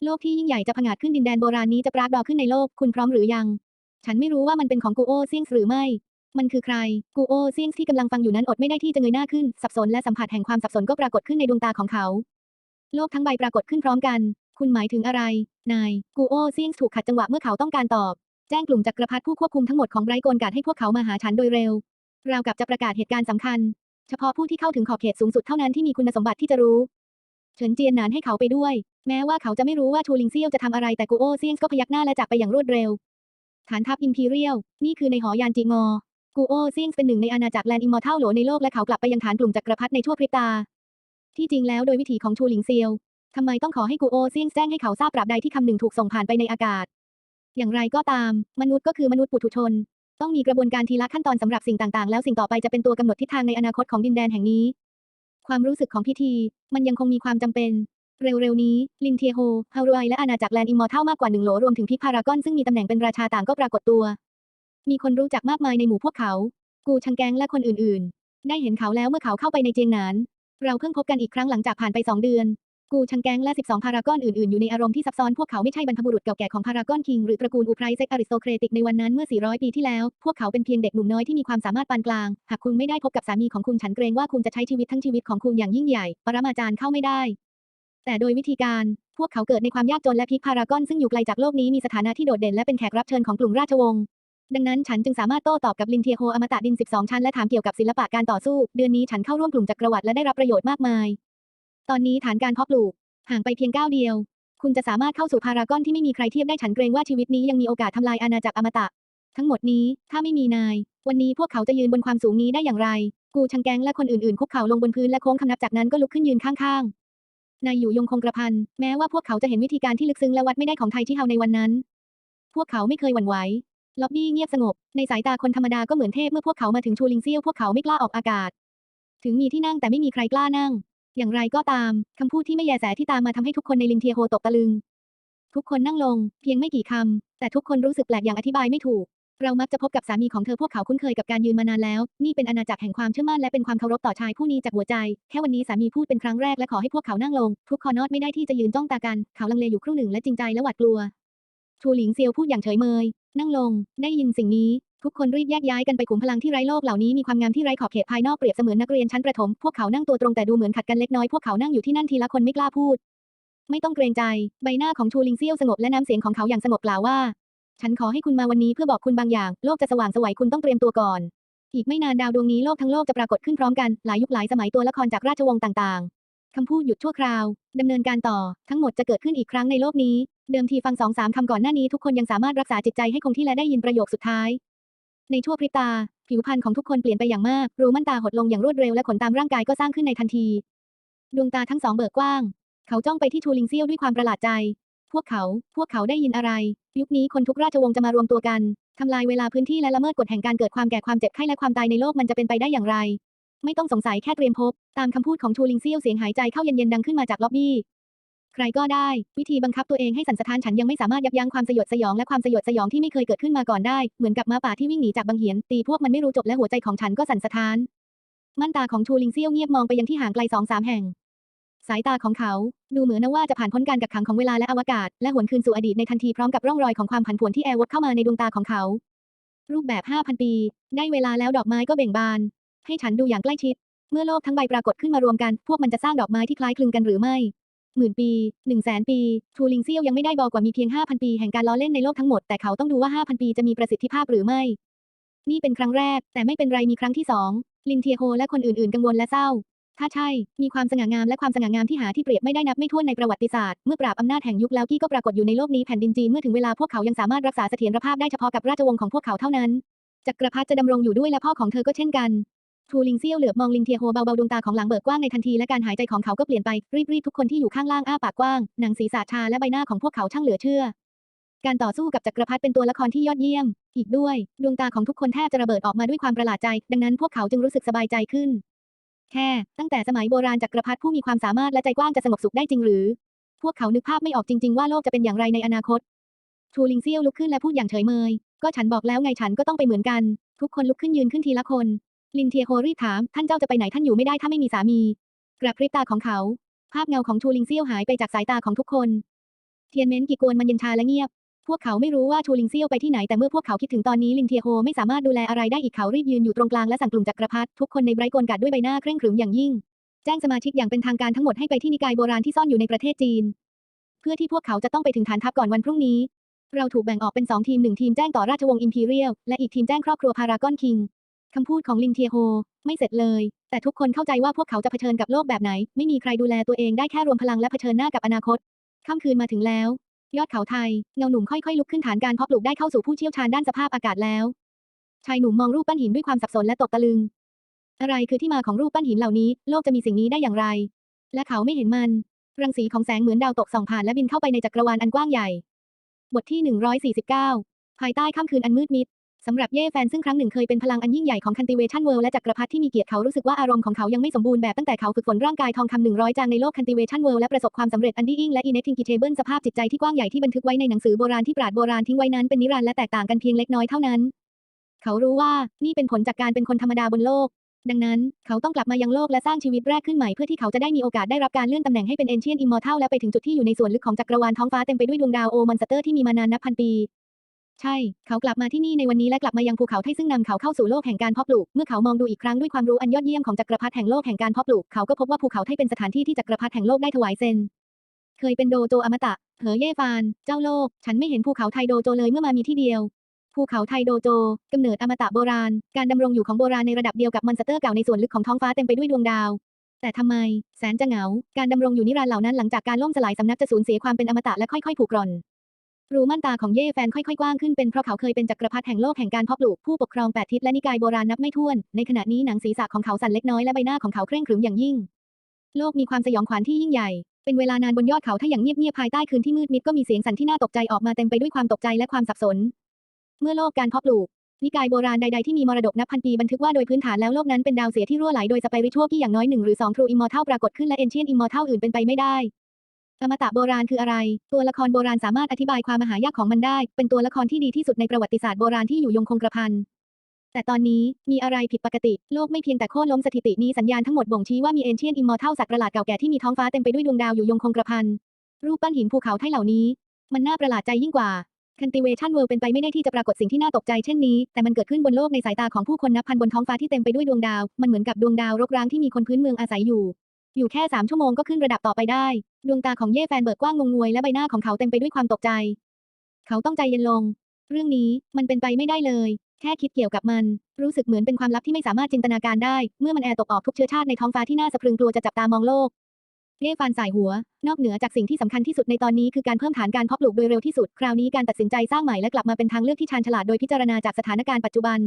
โลกที่ยิ่งใหญ่จะผงาดขึ้นดินแดนโบราณนี้จะปรากฏขึ้นในโลก คุณพร้อมหรือยัง ฉันไม่รู้ว่ามันเป็นของกูโอเซียงหรือไม่ มันคือใคร กูโอเซียงที่กำลังฟังอยู่นั้นอดไม่ได้ที่จะเงยหน้าขึ้น สับสนและสัมผัสแห่งความสับสนก็ปรากฏขึ้นในดวงตาของเขา โลกทั้งใบปรากฏขึ้นพร้อมกัน คุณหมายถึงอะไร นาย กูโอเซียงถูกขัดจังหวะเมื่อเขาต้องการตอบ แจ้งกลุ่มจักรพรรดิผู้ควบคุมทั้งหมดของไบรโกนการให้พวกเขามาหาฉันโดยเร็ว ราวกับจะประกาศเหตุการณ์สำคัญ เฉพาะผู้ที่เข้าถึงขอบเขตสูงสุดเท่านั้นที่มีคุณสมบัติที่จะรู้เฉินเจียนหนานให้เขาไปด้วย แม้ว่าเขาจะไม่รู้ว่าชูลิงเซียวจะทำอะไรแต่กูโอเซียงก็พยักหน้าและจากไปอย่างรวดเร็ว ฐานทัพอิมพีเรียล นี่คือในหอยานจีงอ กูโอเซียงเป็นหนึ่งในอาณาจักรแลนด์อิมมอร์ทัลโหลในโลกและเขากลับไปยังฐานกลุ่มจักรพรรดิในชั่วพริบตา ที่จริงแล้วโดยวิถีของชูหลิงเซียวทำไมต้องขอให้กูโอเซียงแจ้งให้เขาทราบปราบใดที่คำหนึ่งถูกส่งผ่านไปในอากาศ อย่างไรก็ตาม มนุษย์ก็คือมนุษย์ปุถุชน ต้องมีกระบวนการทีละขั้นตอนสำหรับสิ่งต่างๆ แล้วสิ่งต่อไปจะเป็นตัวกำหนดทิศทางในอนาคตของดินแดนแห่งนี้ ความรู้สึกของพิธี มันยังคงมีความจำเป็น เร็วๆนี้ ลินเทียโฮ ฮารวย และอาณาจักรแลนด์อิมมอร์เทัลมากกว่าหนึ่งโหลรวมถึงพิกพารากอนซึ่งมีตำแหน่งเป็นราชาต่างก็ปรากฏตัว มีคนรู้จักมากมายในหมู่พวกเขา กูชังแกงและคนอื่นๆ ได้เห็นเขาแล้วเมื่อเขาเข้าไปในเจียงหนาน เราเพิ่งพบกันอีกครั้งหลังจากผ่านไปสองเดือน กูชังแกงและ 12 พารากอนอื่นๆ อยู่ในอารมณ์ที่ซับซ้อนพวกเขาไม่ใช่บรรพบุรุษเก่าแก่ของพารากอนคิงหรือตระกูลอูไพรเซกอริสโตเครติกในวันนั้นเมื่อ 400 ปีที่แล้ว พวกเขาเป็นเพียงเด็กหนุ่มน้อยที่มีความสามารถปานกลาง หากคุณไม่ได้พบกับสามีของคุณฉันเกรงว่าคุณจะใช้ชีวิตทั้งชีวิตของคุณอย่างยิ่งใหญ่ ปรมาจารย์เข้าไม่ได้ แต่โดยวิธีการ พวกเขาเกิดในความยากจนและพิกพารากอนซึ่งอยู่ไกลจากโลกนี้มีสถานะที่โดดเด่นและเป็นแขกรับเชิญของกลุ่มราชวงศ์ ดังนั้นฉันจึงสามารถโต้ตอบกับลินเทียโฮอมตะดิน 12 ชั้นและถามเกี่ยวกับศิลปะการต่อสู้ เดือนนี้ฉันเข้าร่วมกลุ่มจักรวรรดิและได้รับประโยชน์มากมาย ตอนนี้ฐานการเพาะปลูกห่างไปเพียงก้าวเดียว คุณจะสามารถเข้าสู่พารากอนที่ไม่มีใครเทียบได้ฉันเกรงว่าชีวิตนี้ยังมีโอกาสทำลายอาณาจักรอมตะ ทั้งหมดนี้ถ้าไม่มีนาย วันนี้พวกเขาจะยืนบนความสูงนี้ได้อย่างไร กูชังแกงและคนอื่นๆคุกเข่าลงบนพื้นและโค้งคำนับจากนั้นก็ลุกขึ้นยืนข้างๆ นายอยู่ยงคงกระพัน แม้ว่าพวกเขาจะเห็นวิธีการที่ลึกซึ้งและวัดไม่ได้ของไทยที่เฮาในวันนั้น พวกเขาไม่เคยหวั่นไหว ล็อบบี้เงียบสงบ ในสายตาคนธรรมดาก็เหมือนเทพเมื่อพวกเขามาถึงชูลิงเซียวพวกเขาไม่กล้าออกอากาศ ถึงมีที่นั่งแต่ไม่มีใครกล้านั่ง อย่างไรก็ตาม คำพูดที่ไม่แยแสที่ตามมาทำให้ทุกคนในลินเทียโฮตกตะลึง ทุกคนนั่งลง เพียงไม่กี่คำแต่ทุกคนรู้สึกแปลกอย่างอธิบายไม่ถูก เรามักจะพบกับสามีของเธอพวกเขาคุ้นเคยกับการยืนมานานแล้ว นี่เป็นอาณาจักรแห่งความเชื่อมั่นและเป็นความเคารพต่อชายผู้นี้จากหัวใจ แค่วันนี้สามีพูดเป็นครั้งแรกและขอให้พวกเขานั่งลง ทุกคอนอดไม่ได้ที่จะยืนจ้องตากัน เขาลังเลอยู่ครู่หนึ่งและจริงใจและหวาดกลัวชูหลิงเซียวพูดอย่างเฉยเมย นั่งลง ได้ยินสิ่งนี้ ทุกคนรีบแยกย้ายกันไปขุมพลังที่ไร้โลกเหล่านี้มีความงามที่ไร้ขอบเขตภายนอกเปรียบเสมือนนักเรียนชั้นประถม พวกเขานั่งตัวตรงแต่ดูเหมือนขัดกันเล็กน้อย พวกเขานั่งอยู่ที่นั่นทีละคนไม่กล้าพูด ไม่ต้องเกรงใจ ใบหน้าของชูลิงเซียวสงบและน้ำเสียงของเขาอย่างสงบกล่าวว่า ฉันขอให้คุณมาวันนี้เพื่อบอกคุณบางอย่าง โลกจะสว่างสวัยคุณต้องเตรียมตัวก่อน อีกไม่นานดาวดวงนี้โลกทั้งโลกจะปรากฏขึ้นพร้อมกันหลายยุคหลายสมัยตัวละครจากราชวงศ์ต่างๆคำพูดหยุดชั่วคราวดำเนินการต่อทั้งหมดจะเกิดขึ้นอีกครั้งในโลกนี้ เดิมทีฟังสองสามคำก่อนหน้านี้ทุกคนยังสามารถรักษาจิตใจให้คงที่และได้ยินประโยคสุดท้าย ในชั่วพริบตา ผิวพรรณของทุกคนเปลี่ยนไปอย่างมากรูม่านตาหดลงอย่างรวดเร็วและขนตามร่างกายก็สร้างขึ้นในทันที ดวงตาทั้งสองเบิกกว้าง เขาจ้องไปที่ทูลิงเซียวด้วยความประหลาดใจ พวกเขา พวกเขาได้ยินอะไร ยุคนี้คนทุกราชวงศ์จะมารวมตัวกัน ทำลายเวลาพื้นที่และละเมิดกฎแห่งการเกิดความแก่ความเจ็บไข้และความตายในโลกมันจะเป็นไปได้อย่างไร ไม่ต้องสงสัยแค่เตรียมพบ ตามคำพูดของชูลิงเซียวเสียงหายใจเข้าเย็นๆดังขึ้นมาจากล็อบบี้ ใครก็ได้ วิธีบังคับตัวเองให้สันสะท้านฉันยังไม่สามารถยับยั้งความสยดสยองและความสยดสยองที่ไม่เคยเกิดขึ้นมาก่อนได้ เหมือนกับม้าป่าที่วิ่งหนีจากบังเหียน ตีพวกมันไม่รู้จบและหัวใจของฉันก็สั่นสะท้านม่านตาของชูลิงเซียวเงียบมองไปยังที่ห่างไกลสองสามแห่ง สายตาของเขา ดูเหมือนนะว่าจะผ่านพ้นการกักขังของเวลาและอวกาศ และหวนคืนสู่อดีตในทันทีพร้อมกับร่องรอยของความผันผวนที่แอร์วดเข้ามาในดวงตาของเขา รูปแบบ 5,000 ปี ได้เวลาแล้วดอกไม้ก็เบ่งบาน ให้ฉันดูอย่างใกล้ชิด เมื่อโลกทั้งใบปรากฏขึ้นมารวมกัน พวกมันจะสร้างดอกไม้ที่คล้ายคลึงกันหรือไม่หมื่นปีหนึ่งแสนปี ทูลิงเซียวยังไม่ได้บอกว่ามีเพียง 5,000 ปีแห่งการล้อเล่นในโลกทั้งหมด แต่เขาต้องดูว่า 5,000 ปีจะมีประสิทธิภาพหรือไม่ นี่เป็นครั้งแรก แต่ไม่เป็นไรมีครั้งที่สองลินเทียโฮและคนอื่นๆ กังวลและเศร้า ถ้าใช่ มีความสง่างามและความสง่างามที่หาที่เปรียบไม่ได้นับไม่ถ้วนในประวัติศาสตร์ เมื่อปราบอำนาจแห่งยุคแล้วกี้ก็ปรากฏอยู่ในโลกนี้แผ่นดินจีนเมื่อถึงเวลาพวกเขายังสามารถรักษาเสถียรภาพได้เฉพาะกับราชวงศ์ของพวกเขาเท่านั้น จักรพรรดิจะดำรงอยู่ด้วยและพ่อของเธอก็เช่นกันทูลิงเซียวเหลือบมองลินเทียโฮเบาๆดวงตาของหลังเบิกกว้างในทันทีและการหายใจของเขาก็เปลี่ยนไปรีบๆทุกคนที่อยู่ข้างล่างอ้าปากกว้างหนังศีรษะชาและใบหน้าของพวกเขาช่างเหลือเชื่อ การต่อสู้กับจักรพรรดิเป็นตัวละครที่ยอดเยี่ยม อีกด้วย ดวงตาของทุกคนแทบจะระเบิดออกมาด้วยความประหลาดใจ ดังนั้นพวกเขาจึงรู้สึกสบายใจขึ้น แค่ ตั้งแต่สมัยโบราณจักรพรรดิผู้มีความสามารถและใจกว้างจะสงบสุขได้จริงหรือ พวกเขานึกภาพไม่ออกจริง ๆ ว่าโลกจะเป็นอย่างไรในอนาคตทูลิงเซียวลุกขึ้นและพูดอย่างเฉยเมย ก็ฉันบอกแล้วไงฉันก็ต้องไปเหมือนกัน ทุกคนลุกขึ้นยืนขึ้นทีละคน ลินเทียโฮรีบถาม ท่านเจ้าจะไปไหนท่านอยู่ไม่ได้ถ้าไม่มีสามี กระพริบตาของเขา ภาพเงาของชูลิงเซี่ยวหายไปจากสายตาของทุกคน เทียนเม้นกี่กวนมันเย็นชาและเงียบ พวกเขาไม่รู้ว่าชูลิงเซียวไปที่ไหนแต่เมื่อพวกเขาคิดถึงตอนนี้ลินเทียโฮไม่สามารถดูแลอะไรได้อีกเขารีบยืนอยู่ตรงกลางและสั่งกลุ่มจักรพรรดิทุกคนในไบรท์กวนกัดด้วยใบหน้าเคร่งขรึมอย่างยิ่ง แจ้งสมาชิกอย่างเป็นทางการทั้งหมดให้ไปที่นิกายโบราณที่ซ่อนอยู่ในประเทศจีน เพื่อที่พวกเขาจะต้องไปถึงฐานทัพก่อนวันพรุ่งนี้ เราถูกแบ่งออกเป็นสองทีมหนึ่งทีมแจ้งต่อราชวงศ์อิมพีเรียลและอีกทีมแจ้งครอบครัวพารากอนคิงคำพูดของลินเทียโฮไม่เสร็จเลย แต่ทุกคนเข้าใจว่าพวกเขาจะเผชิญกับโลกแบบไหน ไม่มีใครดูแลตัวเองได้แค่รวมพลังและเผชิญหน้ากับอนาคตค่ำคืนมาถึงแล้ว ยอดเขาไทย เงาหนุ่มค่อยๆลุกขึ้นฐานการเพาะปลูกได้เข้าสู่ผู้เชี่ยวชาญด้านสภาพอากาศแล้ว ชายหนุ่มมองรูปปั้นหินด้วยความสับสนและตกตะลึง อะไรคือที่มาของรูปปั้นหินเหล่านี้ โลกจะมีสิ่งนี้ได้อย่างไร และเขาไม่เห็นมัน รังสีของแสงเหมือนดาวตกส่องผ่านและบินเข้าไปในจักรวาลอันกว้างใหญ่ บทที่ 149 ภายใต้ค่ำคืนอันมืดมิด สำหรับเย่แฟนซึ่งครั้งหนึ่งเคยเป็นพลังอันยิ่งใหญ่ของคันติเวชันเวิลด์และจักรพรรดิที่มีเกียรติเขารู้สึกว่าอารมณ์ของเขายังไม่สมบูรณ์แบบตั้งแต่เขาฝึกฝนร่างกายทองคำหนึ่งร้อยจางในโลกคันติเวชันเวิลด์และประสบความสำเร็จอันดีอิงและอีเนทิงกิเทเบิลสภาพจิตใจที่กว้างใหญ่ที่บันทึกไว้ในหนังสือโบราณที่ปราดโบราณทิ้งไว้นั้นเป็นนิรันดร์และแตกต่างกันเพียงเล็กน้อยเท่านั้น เขารู้ว่านี่เป็นผลจากการเป็นคนธรรมดาบนโลก ดังนั้น เขาต้องกลับมายังโลกและสร้างชีวิตแรกขึ้นใหม่เพื่อที่เขาจะได้มีโอกาสได้รับการเลื่อนตำแหน่งให้เป็นเอนเชียนอิมมอร์ทัลและไปถึงจุดที่อยู่ในส่วนลึกของจักรวาลท้องฟ้าเต็มไปด้วยดวงดาวโอมอนสเตอร์ที่มีมานานนับพันปี ใช่ เขากลับมาที่นี่ในวันนี้และกลับมายังภูเขาไทซึ่งนำเขาเข้าสู่โลกแห่งการเพาะปลูก เมื่อเขามองดูอีกครั้งด้วยความรู้อันยอดเยี่ยมของจักรพรรดิแห่งโลกแห่งการเพาะปลูก เขาก็พบว่าภูเขาไทเป็นสถานที่ที่จักรพรรดิแห่งโลกได้ถวายเซน เคยเป็นโดโจอมตะ เหอเย่ฟาน เจ้าโลก ฉันไม่เห็นภูเขาไทโดโจเลยเมื่อมามีที่เดียว ภูเขาไทโดโจกำเนิดอมตะโบราณ การดำรงอยู่ของโบราณในระดับเดียวกับมอนสเตอร์เก่าในส่วนลึกของท้องฟ้าเต็มไปด้วยดวงดาวแต่ทำไม แสนจะเหงา การดำรงอยู่นิรันดร์เหล่านั้นหลังจากการล่มสลายสำนักจะสูญเสียความเป็นอมตะและค่อยๆผุกร่อน รูม่านตาของเย่แฟนค่อยๆ กว้างขึ้นเป็นเพราะเขาเคยเป็นจักรพรรดิแห่งโลกแห่งการเพาะปลูกผู้ปกครองแปดทิศและนิกายโบราณนับไม่ถ้วน ในขณะนี้หนังศีรษะของเขาสั่นเล็กน้อยและใบหน้าของเขาเคร่งขรึมอย่างยิ่ง โลกมีความสยองขวัญที่ยิ่งใหญ่ เป็นเวลานานบนยอดเขาถ้าอย่างเงียบๆภายใต้คืนที่มืดมิดก็มีเสียงสั่นที่น่าตกใจออกมาเต็มไปด้วยความตกใจและความสับสน เมื่อโลกการเพาะปลูกนิกายโบราณใดๆที่มีมรดกนับพันปีบันทึกว่าโดยพื้นฐานแล้วโลกนั้นเป็นดาวเสียที่รั่วไหลโดยสไปริทัวที่อย่างน้อยหนึ่งหรือสองทรูอิมมอร์ทัลปรากฏขึ้นและเอนเชียนอิมมอร์ทัลอื่นเป็นไปไม่ได้ อมตะโบราณคืออะไร ตัวละครโบราณสามารถอธิบายความมหายากของมันได้ เป็นตัวละครที่ดีที่สุดในประวัติศาสตร์โบราณที่อยู่ยงคงกระพัน แต่ตอนนี้มีอะไรผิดปกติ โลกไม่เพียงแต่โค่นล้มสถิตินี้สัญญาณทั้งหมดบ่งชี้ว่ามีเอนเชียนอิมมอร์เทลสัตว์ประหลาดเก่าแก่ที่มีท้องฟ้าเต็มไปด้วยดวงดาวอยู่ยงคงกระพัน รูปปั้นหินภูเขาไทเหล่านี้ มันน่าประหลาดใจยิ่งกว่าคันติเวชันเวิลด์เป็นไปไม่ได้ที่จะปรากฏสิ่งที่น่าตกใจเช่นนี้ แต่มันเกิดขึ้นบนโลกในสายตาของผู้คนนับพันบนท้องฟ้าที่เต็มไปด้วยดวงดาว มันเหมือนกับดวงดาวรกร้างที่มีคนพื้นเมืองอาศัยอยู่ อยู่แค่สามชั่วโมงก็ขึ้นระดับต่อไปได้ ดวงตาของเย่แฟนเบิกกว้างงงงวยและใบหน้าของเขาเต็มไปด้วยความตกใจ เขาต้องใจเย็นลง เรื่องนี้มันเป็นไปไม่ได้เลย แค่คิดเกี่ยวกับมัน รู้สึกเหมือนเป็นความลับที่ไม่สามารถจินตนาการได้ เมื่อมันแอร์ตกออกทุกเชื้อชาติในท้องฟ้าที่น่าสะพรึงกลัวจะจับตามองโลกเย่ฟานสายหัว นอกเหนือจากสิ่งที่สำคัญที่สุดในตอนนี้คือการเพิ่มฐานการเพาะปลูกโดยเร็วที่สุด คราวนี้การตัดสินใจสร้างใหม่และกลับมาเป็นทางเลือกที่ชาญฉลาดโดยพิจารณาจากสถานการณ์ปัจจุบัน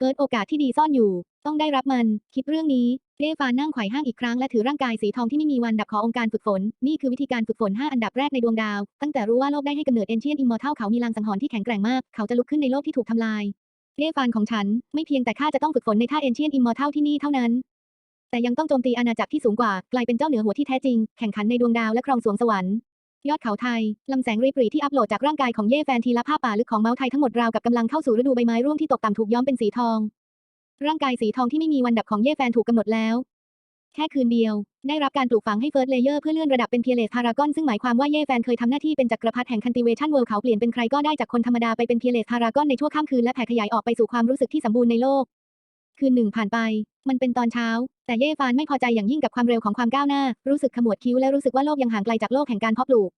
เกิดโอกาสที่ดีซ่อนอยู่ ต้องได้รับมัน คิดเรื่องนี้ เย่ฟานนั่งไขว่ห้างอีกครั้งและถือร่างกายสีทองที่ไม่มีวันดับขอองค์การฝึกฝน นี่คือวิธีการฝึกฝน 5 อันดับแรกในดวงดาว ตั้งแต่รู้ว่าโลกได้ให้กำเนิดเอนเชียนอิมมอร์ทัลเขามีลางสังหรณ์ที่แข็งแกร่งมาก เขาจะลุกขึ้นในโลกที่ถูกทำลายเย่ฟานของฉัน ไม่เพียงแต่ข้าจะต้องฝึกฝนในท่าเอนเชียนอิมมอร์ทัลที่นี่เท่านั้น แต่ยังต้องโจมตีอาณาจักรที่สูงกว่ากลายเป็นเจ้าเหนือหัวที่แท้จริง แข่งขันในดวงดาวและครองสวงสวรรค์ยอดเขาไทยลำแสงรีปรีที่อัปโหลดจากร่างกายของเย่แฟนทีละภาพป่าลึกของเมาส์ไทยทั้งหมดราวกับกำลังเข้าสู่ฤดูใบไม้ร่วงที่ตกต่ำถูกย้อมเป็นสีทอง ร่างกายสีทองที่ไม่มีวันดับของเย่แฟนถูกกำหนดแล้ว แค่คืนเดียว ได้รับการปลูกฝังให้เฟิร์สเลเยอร์เพื่อเลื่อนระดับเป็นเพียเลสพารากอนซึ่งหมายความว่าเย่แฟนเคยทำหน้าที่เป็นจักรพรรดิแห่งคันติเวชันเวิลด์เขาเปลี่ยนเป็นใครก็ได้จากคนธรรมดาไปเป็นเพียเลสพารากอนในชั่วข้ามคืนและแผ่ขยายออกไปสู่ความรู้สึกที่สมบูรณ์ในโลก คืนหนึ่งผ่านไป มันเป็นตอนเช้า แต่เย่ฟานไม่พอใจอย่างยิ่งกับความเร็วของความก้าวหน้า รู้สึกขมวดคิ้วและรู้สึกว่าโลกยังห่างไกลจากโลกแห่งการเพาะปลูก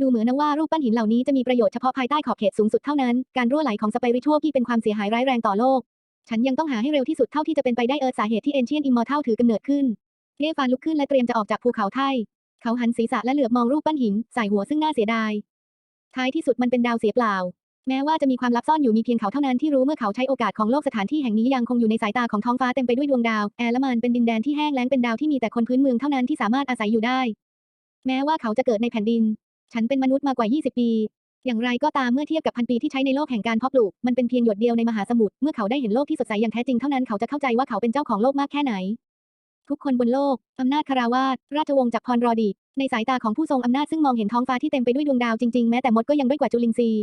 ดูเหมือนนะว่ารูปปั้นหินเหล่านี้จะมีประโยชน์เฉพาะภายใต้ขอบเขตสูงสุดเท่านั้น การรั่วไหลของสไปริทัวที่เป็นความเสียหายร้ายแรงต่อโลก ฉันยังต้องหาให้เร็วที่สุดเท่าที่จะเป็นไปได้เอิร์ธสาเหตุที่เอนเชียนอิมมอร์เทลถือกำเนิดขึ้นเย่ฟานลุกขึ้นและเตรียมจะออกจากภูเขาไทเขาหันศีรษะและเหลือบมองรูปปั้นหินใส่หัวซึ่งน่าเสียดาย ท้ายที่สุดมันเป็นดาวเสียเปล่า แม้ว่าจะมีความลับซ่อนอยู่มีเพียงเขาเท่านั้นที่รู้เมื่อเขาใช้โอกาสของโลกสถานที่แห่งนี้ยังคงอยู่ในสายตาของท้องฟ้าเต็มไปด้วยดวงดาว แอลมันเป็นดินแดนที่แห้งแล้งเป็นดาวที่มีแต่คนพื้นเมืองเท่านั้นที่สามารถอาศัยอยู่ได้ แม้ว่าเขาจะเกิดในแผ่นดิน ฉันเป็นมนุษย์มากว่า 20 ปี อย่างไรก็ตามเมื่อเทียบกับพันปีที่ใช้ในโลกแห่งการเพาะปลูก มันเป็นเพียงหยดเดียวในมหาสมุทร เมื่อเขาได้เห็นโลกที่สดใสอย่างแท้จริงเท่านั้นเขาจะเข้าใจว่าเขาเป็นเจ้าของโลกมากแค่ไหน ทุกคนบนโลก อำนาจคาราวาสราชวงศ์จักรพรรอดี ในสายตาของผู้ทรงอำนาจซึ่งมองเห็นท้องฟ้าที่เต็มไปด้วยดวงดาวจริงๆ แม้แต่มดก็ยังด้อยกว่าจุลินทรีย์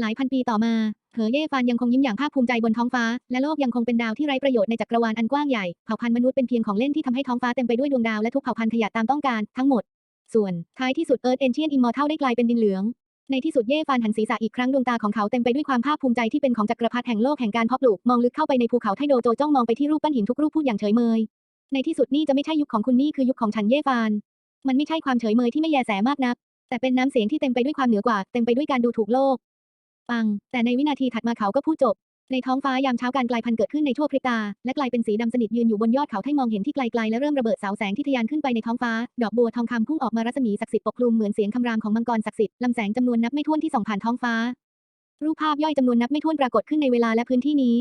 หลายพันปีต่อมา เหอเย่ฟานยังคงยิ้มอย่างภาคภูมิใจบนท้องฟ้า และโลกยังคงเป็นดาวที่ไร้ประโยชน์ในจักรวาลอันกว้างใหญ่ เผ่าพันธุ์มนุษย์เป็นเพียงของเล่นที่ทำให้ท้องฟ้าเต็มไปด้วยดวงดาวและทุกเผ่าพันธุ์ขยับตามต้องการทั้งหมด ส่วนท้ายที่สุดเอิร์ธเอนเชียนอิมมอร์ทัลได้กลายเป็นดินเหลือง ในที่สุดเย่ฟานหันศีรษะอีกครั้งดวงตาของเขาเต็มไปด้วยความภาคภูมิใจที่เป็นของจักรพรรดิแห่งโลกแห่งการเพาะปลูกมองลึกเข้าไปในภูเขาไทโดโจจ้องมองไปที่รูปปั้นหินทุกรูปพูดอย่างเฉยเมย ในที่สุดนี่จะไม่ใช่ยุคของคุณนี่คือยุคของฉันเย่ฟาน มันไม่ใช่ความเฉยเมยที่ไม่แยแสมากนัก แต่เป็นน้ำเสียงที่เต็มไปด้วยความเหนือกว่า เต็มไปด้วยการดูถูกโลก ปัง แต่ในวินาทีถัดมาเขาก็พูดจบ ในท้องฟ้ายามเช้าการกลายพันธุ์เกิดขึ้นในชั่วพริบตา และกลายเป็นสีดำสนิทยืนอยู่บนยอดเขาให้มองเห็นที่ไกลๆและเริ่มระเบิดเสาแสงที่ทะยานขึ้นไปในท้องฟ้า ดอกบัวทองคำพุ่งออกมารัศมีศักดิ์สิทธิ์ปกคลุมเหมือนเสียงคำรามของมังกรศักดิ์สิทธิ์ลำแสงจำนวนนับไม่ถ้วนที่ส่องผ่านท้องฟ้า รูปภาพย่อยจำนวนนับไม่ถ้วนปรากฏขึ้นในเวลาและพื้นที่นี้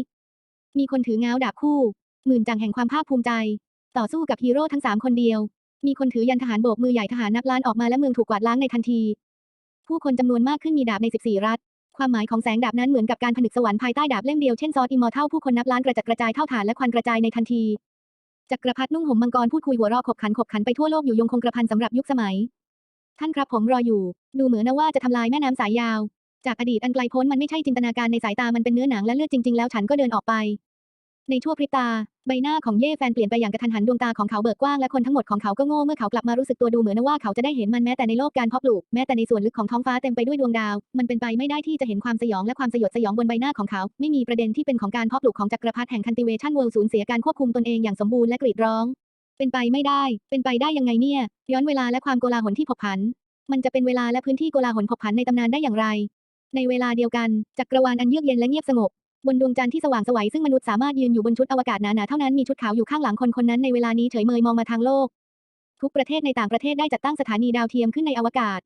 มีคนถือง้าวดาบคู่หมื่นจังแห่งความภาคภูมิใจ ต่อสู้กับฮีโร่ทั้งสามคนเดียว มีคนถือยันทหารโบกมือใหญ่ทหารนับล้านออกมาและเมืองถูกกวาดล้างในทันที ผู้คนจำนวนมากขึ้นมีดาบใน 14 รัฐ ความหมายของแสงดาบนั้นเหมือนกับการผนึกสวรรค์ภายใต้ดาบเล่มเดียวเช่นซอสอิมมอร์ทัลผู้คนนับล้านกระจัดกระจายเท่าฐานและควันกระจายในทันทีจักรพรรดินุ่งห่มมังกรพูดคุยหัวเราะขบขันขบขันไปทั่วโลกอยู่ยงคงกระพันสำหรับยุคสมัย ท่านครับผมรออยู่ ดูเหมือนนะว่าจะทำลายแม่น้ำสายยาว จากอดีตอันไกลโพ้นมันไม่ใช่จินตนาการในสายตามันเป็นเนื้อหนังและเลือดจริง ๆ แล้วฉันก็เดินออกไป ในชั่วพริบตา ใบหน้าของเย่แฟนเปลี่ยนไปอย่างกระทันหันดวงตาของเขาเบิกกว้างและคนทั้งหมดของเขาก็โง่เมื่อเขากลับมารู้สึกตัวดูเหมือนว่าเขาจะได้เห็นมันแม้แต่ในโลกการเพาะปลูกแม้แต่ในส่วนลึกของท้องฟ้าเต็มไปด้วยดวงดาว มันเป็นไปไม่ได้ที่จะเห็นความสยองและความสยดสยองบนใบหน้าของเขา ไม่มีประเด็นที่เป็นของการเพาะปลูกของจักรพรรดิแห่งคันติเวชันเวิลด์สูญเสียการควบคุมตนเองอย่างสมบูรณ์และกรีดร้อง เป็นไปไม่ได้ เป็นไปได้ยังไงเนี่ย ย้อนเวลาและความโกลาหลที่ผกผัน มันจะเป็นเวลาและพื้นที่โกลาหลผกผันในตำนานได้อย่างไร ในเวลาเดียวกันจักรวาลอันเยือกเย็นและเงียบสงบ บนดวงจันทร์ที่สว่างสวัยซึ่งมนุษย์สามารถยืนอยู่บนชุดอวกาศหนาๆเท่านั้นมีชุดขาวอยู่ข้างหลังคนคนนั้นในเวลานี้เฉยเมยมองมาทางโลก ทุกประเทศในต่างประเทศได้จัดตั้งสถานีดาวเทียมขึ้นในอวกาศ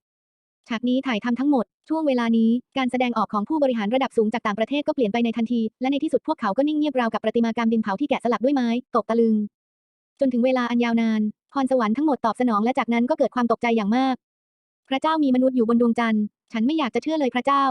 ฉากนี้ถ่ายทำทั้งหมด ช่วงเวลานี้ การแสดงออกของผู้บริหารระดับสูงจากต่างประเทศก็เปลี่ยนไปในทันที และในที่สุดพวกเขาก็นิ่งเงียบราวกับประติมากรรมดินเผาที่แกะสลักด้วยไม้ ตกตะลึง จนถึงเวลาอันยาวนาน พรสวรรค์ทั้งหมดตอบสนองและจากนั้นก็เกิดความตกใจอย่างมาก พระเจ้ามีมนุษย์อยู่บนดวงจันทร์ ฉันไม่อยากจะเชื่อเลยพระเจ้า